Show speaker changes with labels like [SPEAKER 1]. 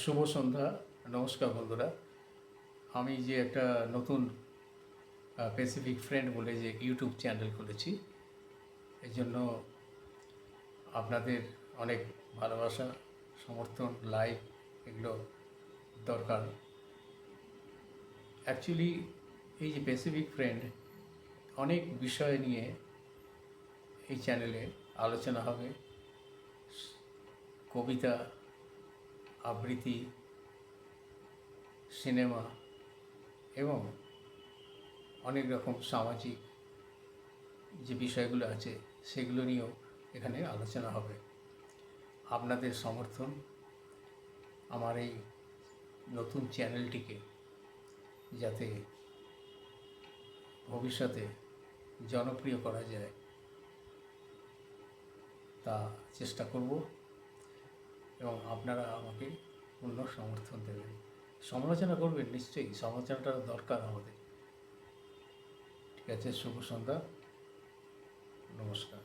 [SPEAKER 1] শুভ সন্ধ্যা, নমস্কার বন্ধুরা। আমি যে একটা নতুন প্যাসিফিক ফ্রেন্ড বলে যে ইউটিউব চ্যানেল খুলেছি এই জন্য আপনাদের অনেক ভালোবাসা, সমর্থন লাইক এগুলো দরকার। অ্যাকচুয়ালি এই যে প্যাসিফিক ফ্রেন্ড অনেক বিষয় নিয়ে এই চ্যানেলে আলোচনা হবে, কবিতা আবৃত্তি, সিনেমা এবং অনেক রকম সামাজিক যে বিষয়গুলো আছে সেগুলো নিয়েও এখানে আলোচনা হবে। আপনাদের সমর্থন আমার এই নতুন চ্যানেলটিকে যাতে ভবিষ্যতে জনপ্রিয় করা যায়, তা চেষ্টা করব। এবং আপনারা আমাকে পূর্ণ সমর্থন দেবেন। সমালোচনা করবেন নিশ্চয়ই, সমালোচনাটা দরকার আমাদের। ঠিক আছে, শুভ সন্ধ্যা। নমস্কার।